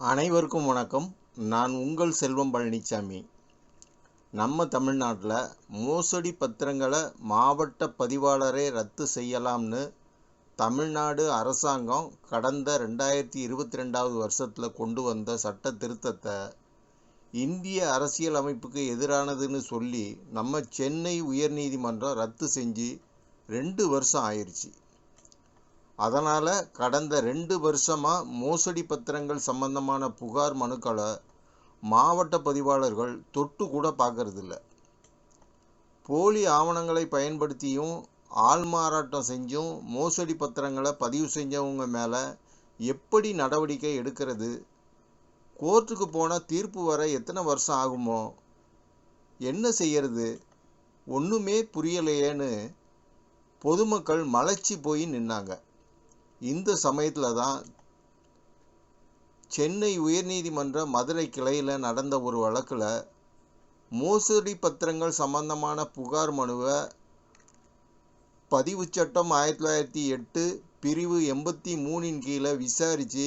அனைவருக்கும் வணக்கம். நான் உங்கள் செல்வம் பழனிசாமி நம்ம தமிழ்நாட்டில் மோசடி பத்திரங்களை மாவட்ட பதிவாளரே ரத்து செய்யலாம்னு தமிழ்நாடு அரசாங்கம் கடந்த ரெண்டாயிரத்தி இருபத்தி ரெண்டாவது வருஷத்தில் கொண்டு வந்த சட்ட திருத்தத்தை இந்திய அரசியல் அமைப்புக்கு எதிரானதுன்னு சொல்லி நம்ம சென்னை உயர்நீதிமன்றம் ரத்து செஞ்சு ரெண்டு வருஷம் ஆயிடுச்சு அதனால் கடந்த ரெண்டு வருஷமாக மோசடி பத்திரங்கள் சம்பந்தமான புகார் மனுக்களை மாவட்ட பதிவாளர்கள் தொட்டு கூட பார்க்கறதில்ல. போலி ஆவணங்களை பயன்படுத்தியும் ஆள் மாறாட்டம் செஞ்சும் மோசடி பத்திரங்களை பதிவு செஞ்சவங்க மேலே எப்படி நடவடிக்கை எடுக்கிறது கோர்ட்டுக்கு போனால் தீர்ப்பு வர எத்தனை வருஷம் ஆகுமோ என்ன செய்யறது ஒன்றுமே புரியலையேன்னு பொதுமக்கள் மலைச்சி போய் நின்னாங்க. இந்த சமயத்தில் தான் சென்னை உயர்நீதிமன்ற மதுரை கிளையில் நடந்த ஒரு வழக்கில் மோசடி பத்திரங்கள் சம்பந்தமான புகார் மனுவை பதிவு சட்டம் ஆயிரத்தி தொள்ளாயிரத்தி எட்டு பிரிவு எண்பத்தி மூணின் கீழே விசாரித்து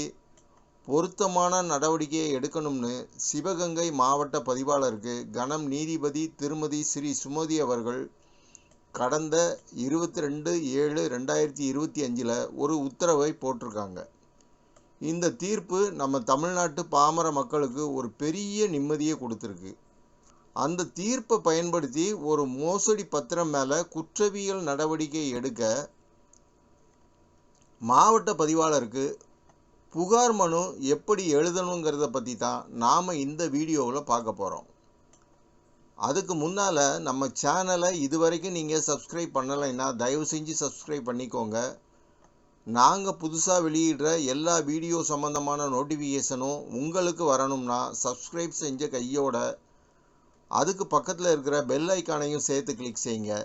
பொருத்தமான நடவடிக்கையை எடுக்கணும்னு சிவகங்கை மாவட்ட பதிவாளருக்கு கணம் நீதிபதி திருமதி ஸ்ரீ சுமதி அவர்கள் கடந்த இருபத்தி ரெண்டு ஏழு ரெண்டாயிரத்தி இருபத்தி அஞ்சில் ஒரு உத்தரவை போட்டிருக்காங்க. இந்த தீர்ப்பு நம்ம தமிழ்நாட்டு பாமர மக்களுக்கு ஒரு பெரிய நிம்மதியை கொடுத்துருக்கு. அந்த தீர்ப்பை பயன்படுத்தி ஒரு மோசடி பத்திரம் மேலே குற்றவியல் நடவடிக்கை எடுக்க மாவட்ட பதிவாளருக்கு புகார் மனு எப்படி எழுதணுங்கிறத பற்றி தான் நாம் இந்த வீடியோவில் பார்க்க போகிறோம் அதுக்கு முன்னால் நம்ம சேனலை இது வரைக்கும் நீங்கள் சப்ஸ்கிரைப் பண்ணலைன்னா தயவு செஞ்சு சப்ஸ்கிரைப் பண்ணிக்கோங்க. நாங்கள் புதுசாக வெளியிடுற எல்லா வீடியோ சம்மந்தமான நோட்டிஃபிகேஷனும் உங்களுக்கு வரணும்னா சப்ஸ்கிரைப் செஞ்ச கையோட அதுக்கு பக்கத்தில் இருக்கிற பெல் ஐக்கானையும் சேர்த்து கிளிக் செய்யுங்க.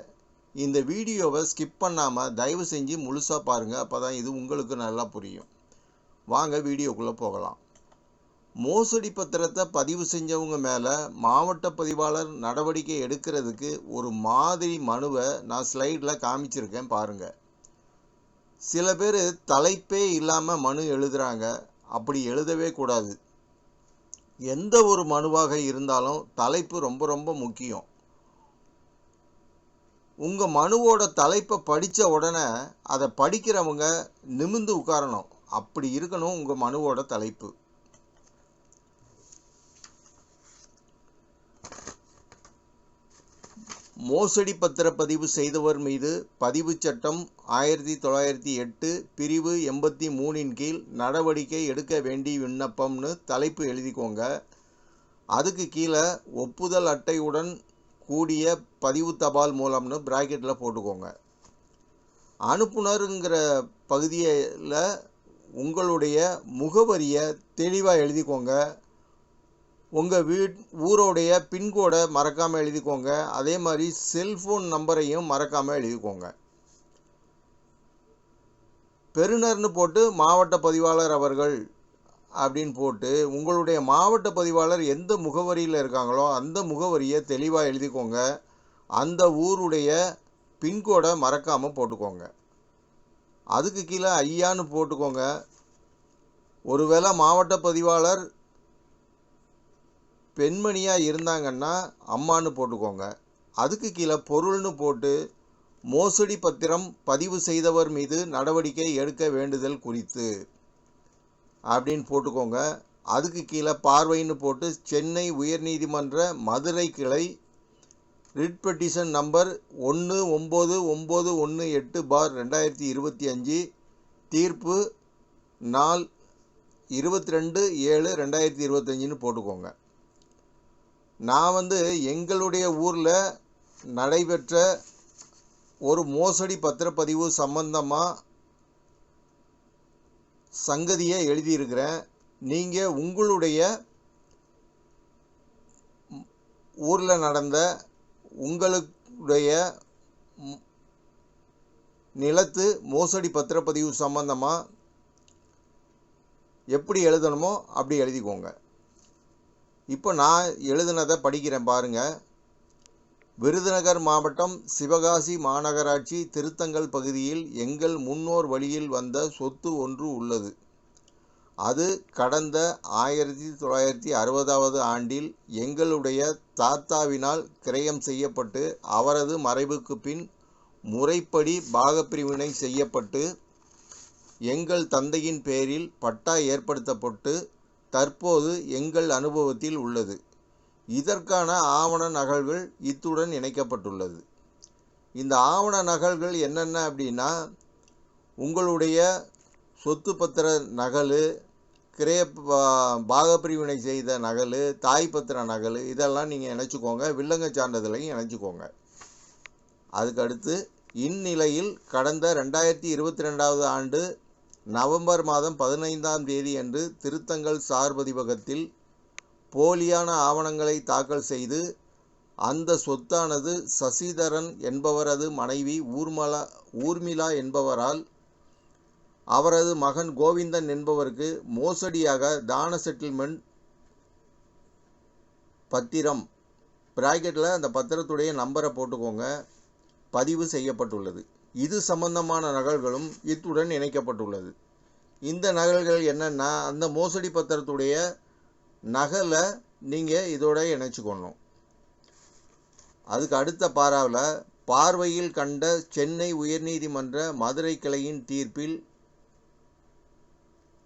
இந்த வீடியோவை ஸ்கிப் பண்ணாமல் தயவு செஞ்சு முழுசாக பாருங்கள் அப்போ தான் இது உங்களுக்கு நல்லா புரியும். வாங்க வீடியோக்குள்ளே போகலாம். மோசடி பத்திரத்தை பதிவு செஞ்சவங்க மேலே மாவட்ட பதிவாளர் நடவடிக்கை எடுக்கிறதுக்கு ஒரு மாதிரி மனுவை நான் ஸ்லைடில் காமிச்சிருக்கேன் பாருங்கள் சில பேர் தலைப்பே இல்லாமல் மனு எழுதுகிறாங்க அப்படி எழுதவே கூடாது. எந்த ஒரு மனுவாக இருந்தாலும் தலைப்பு ரொம்ப ரொம்ப முக்கியம். உங்கள் மனுவோட தலைப்பை படித்த உடனே அதை படிக்கிறவங்க நிமிந்து உட்காரணும். அப்படி இருக்கணும் உங்கள் மனுவோட தலைப்பு. மோசடி பத்திரப்பதிவு செய்தவர் மீது பதிவு சட்டம் ஆயிரத்தி தொள்ளாயிரத்தி எட்டு பிரிவு எண்பத்தி மூணின் கீழ் நடவடிக்கை எடுக்க வேண்டிய விண்ணப்பம்னு தலைப்பு எழுதிக்கோங்க. அதுக்கு கீழே ஒப்புதல் அட்டையுடன் கூடிய பதிவு தபால் மூலம்னு ப்ராக்கெட்டில் போட்டுக்கோங்க. அனுப்புனருங்கிற பகுதியில் உங்களுடைய முகவரியை தெளிவாக எழுதிக்கோங்க. உங்கள் வீட் ஊரோடைய பின்கோடை மறக்காமல் எழுதிக்கோங்க. அதே மாதிரி செல்ஃபோன் நம்பரையும் மறக்காமல் எழுதிக்கோங்க. பெருநர்னு போட்டு மாவட்ட பதிவாளர் அவர்கள் அப்படின்னு போட்டு உங்களுடைய மாவட்ட பதிவாளர் எந்த முகவரியில் இருக்காங்களோ அந்த முகவரியை தெளிவாக எழுதிக்கோங்க. அந்த ஊருடைய பின்கோடை மறக்காமல் போட்டுக்கோங்க. அதுக்கு கீழே ஐயான்னு போட்டுக்கோங்க. ஒருவேளை மாவட்ட பதிவாளர் பெண்மணியாக இருந்தாங்கன்னா அம்மான்னு போட்டுக்கோங்க. அதுக்கு கீழே பொருள்னு போட்டு மோசடி பத்திரம் பதிவு செய்தவர் மீது நடவடிக்கை எடுக்க வேண்டுதல் குறித்து அப்படின்னு போட்டுக்கோங்க. அதுக்கு கீழே பார்வைன்னு போட்டு சென்னை உயர்நீதிமன்ற மதுரை கிளை ரிட் பெட்டிஷன் நம்பர் ஒன்று ஒம்பது ஒம்பது ஒன்று எட்டு பார் ரெண்டாயிரத்தி இருபத்தி அஞ்சு தீர்ப்பு நாள் இருபத்தி ரெண்டு ஏழு ரெண்டாயிரத்தி இருபத்தஞ்சின்னு போட்டுக்கோங்க. நான் வந்து எங்களுடைய ஊரில் நடைபெற்ற ஒரு மோசடி பத்திரப்பதிவு சம்பந்தமாக சங்கதியை எழுதியிருக்கிறேன். நீங்கள் உங்களுடைய ஊரில் நடந்த உங்களுடைய நிலத்து மோசடி பத்திரப்பதிவு சம்பந்தமாக எப்படி எழுதணுமோ அப்படி எழுதிக்கோங்க. இப்போ நான் எழுதினதை படிக்கிறேன் பாருங்க. விருதுநகர் மாவட்டம் சிவகாசி மாநகராட்சி திருத்தங்கல் பகுதியில் எங்கள் முன்னோர் வழியில் வந்த சொத்து ஒன்று உள்ளது. அது கடந்த ஆயிரத்தி தொள்ளாயிரத்தி அறுபதாவது ஆண்டில் எங்களுடைய தாத்தாவினால் கிரயம் செய்யப்பட்டு அவரது மறைவுக்கு பின் முறைப்படி பாகப்பிரிவினை செய்யப்பட்டு எங்கள் தந்தையின் பேரில் பட்டா ஏற்படுத்தப்பட்டு தற்போது எங்கள் அனுபவத்தில் உள்ளது. இதற்கான ஆவண நகல்கள் இத்துடன் இணைக்கப்பட்டுள்ளது. இந்த ஆவண நகல்கள் என்னென்ன அப்படின்னா உங்களுடைய சொத்து பத்திர நகல் கிரய பாகப்பிரிவினை செய்த நகல் தாய் பத்திர நகல் இதெல்லாம் நீங்கள் இணைச்சிக்கோங்க. வில்லங்க சான்றிதழையும் இணைச்சிக்கோங்க. அதுக்கடுத்து இந்நிலையில் கடந்த ரெண்டாயிரத்தி இருபத்தி ரெண்டாவது ஆண்டு நவம்பர் மாதம் பதினைந்தாம் தேதி அன்று திருத்தங்கல் சார் பதிவகத்தில் போலியான ஆவணங்களை தாக்கல் செய்து அந்த சொத்தானது சசிதரன் என்பவரது மனைவி ஊர்மலா ஊர்மிளா என்பவரால் அவரது மகன் கோவிந்தன் என்பவருக்கு மோசடியாக தான செட்டில்மெண்ட் பத்திரம் பிராக்கெட்டில் அந்த பத்திரத்துடைய நம்பரை போட்டுக்கோங்க பதிவு செய்யப்பட்டுள்ளது. இது சம்பந்தமான நகல்களும் இத்துடன் இணைக்கப்பட்டுள்ளது. இந்த நகல்கள் என்னென்னா அந்த மோசடி பத்திரத்துடைய நகலை நீங்கள் இதோட இணைச்சிக்கொள்ளணும். அதுக்கு அடுத்த பாராவில் பார்வையில் கண்ட சென்னை உயர்நீதிமன்ற மதுரை கிளையின் தீர்ப்பில்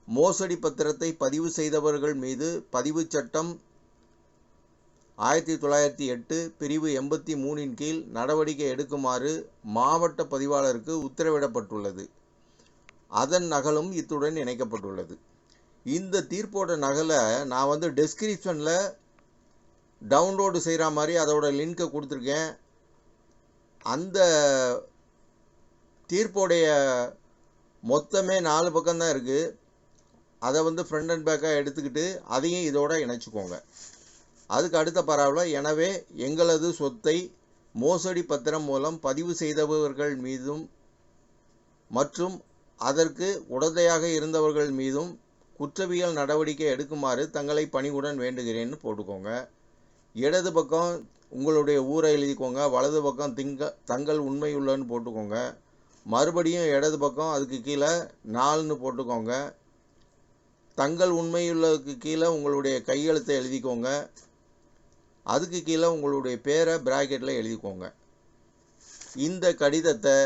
மோசடி பத்திரத்தை பதிவு செய்தவர்கள் மீது பதிவுச் சட்டம் ஆயிரத்தி தொள்ளாயிரத்தி எட்டு பிரிவு எண்பத்தி மூணின் கீழ் நடவடிக்கை எடுக்குமாறு மாவட்ட பதிவாளருக்கு உத்தரவிடப்பட்டுள்ளது. அதன் நகலும் இத்துடன் இணைக்கப்பட்டுள்ளது. இந்த தீர்ப்போட நகலை நான் வந்து டெஸ்கிரிப்ஷனில் டவுன்லோடு செய்கிற மாதிரி அதோட லிங்க்கை கொடுத்துருக்கேன். அந்த தீர்ப்போடைய மொத்தமே நாலு பக்கம்தான் இருக்குது அதை வந்து ஃப்ரண்ட் அண்ட் பேக்காக எடுத்துக்கிட்டு அதையும் இதோட இணைச்சிக்கோங்க. அதுக்கு அடுத்த பராவில் எனவே எங்களது சொத்தை மோசடி பத்திரம் மூலம் பதிவு செய்தவர்கள் மீதும் மற்றும் அதற்கு உடந்தையாக இருந்தவர்கள் மீதும் குற்றவியல் நடவடிக்கை எடுக்குமாறு தங்களை பணிவுடன் வேண்டுகிறேன்னு போட்டுக்கோங்க. இடது பக்கம் உங்களுடைய ஊரை எழுதிக்கோங்க வலது பக்கம் திங்க தங்கள் உண்மையுள்ளன்னு போட்டுக்கோங்க. மறுபடியும் இடது பக்கம் அதுக்கு கீழே நாலுன்னு போட்டுக்கோங்க. தங்கள் உண்மையுள்ளதுக்கு கீழே உங்களுடைய கையெழுத்தை எழுதிக்கோங்க. அதுக்கு கீழே உங்களுடைய பேரை பிராக்கெட்டில் எழுதிக்கோங்க. இந்த கடிதத்தை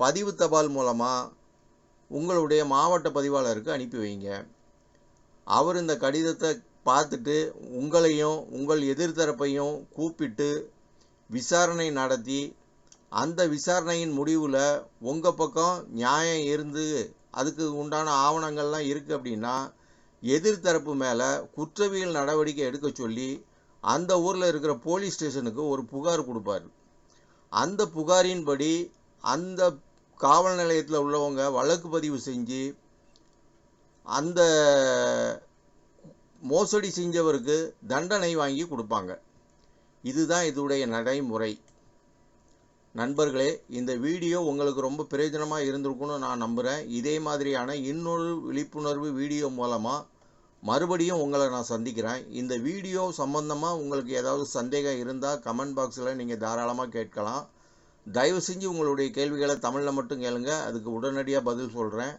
பதிவு தபால் மூலமாக உங்களுடைய மாவட்ட பதிவாளருக்கு அனுப்பி வைங்க. அவர் இந்த கடிதத்தை பார்த்துட்டு உங்களையும் உங்கள் எதிர்த்தரப்பையும் கூப்பிட்டு விசாரணை நடத்தி அந்த விசாரணையின் முடிவில் உங்கள் பக்கம் நியாயம் இருந்து அதுக்கு உண்டான ஆவணங்கள்லாம் இருக்குது அப்படின்னா எதிர்த்தரப்பு மேலே குற்றவியல் நடவடிக்கை எடுக்க சொல்லி அந்த ஊரில் இருக்கிற போலீஸ் ஸ்டேஷனுக்கு ஒரு புகார் கொடுப்பார். அந்த புகாரின்படி அந்த காவல் நிலையத்தில் உள்ளவங்க வழக்கு பதிவு செஞ்சு அந்த மோசடி செஞ்சவருக்கு தண்டனை வாங்கி கொடுப்பாங்க. இதுதான் இதோடைய நடைமுறை. நண்பர்களே இந்த வீடியோ உங்களுக்கு ரொம்ப பிரயோஜனமாக இருந்திருக்குன்னு நான் நம்புகிறேன் இதே மாதிரியான இன்னொரு விழிப்புணர்வு வீடியோ மூலமாக மறுபடியும் உங்களை நான் சந்திக்கிறேன். இந்த வீடியோ சம்பந்தமாக உங்களுக்கு ஏதாவது சந்தேகம் இருந்தால் கமெண்ட் பாக்ஸில் நீங்கள் தாராளமாக கேட்கலாம். தயவு செஞ்சு உங்களுடைய கேள்விகளை தமிழில் மட்டும் கேளுங்க. அதுக்கு உடனடியாக பதில் சொல்கிறேன்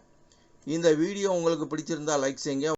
இந்த வீடியோ உங்களுக்கு பிடிச்சிருந்தா லைக் செய்யுங்க.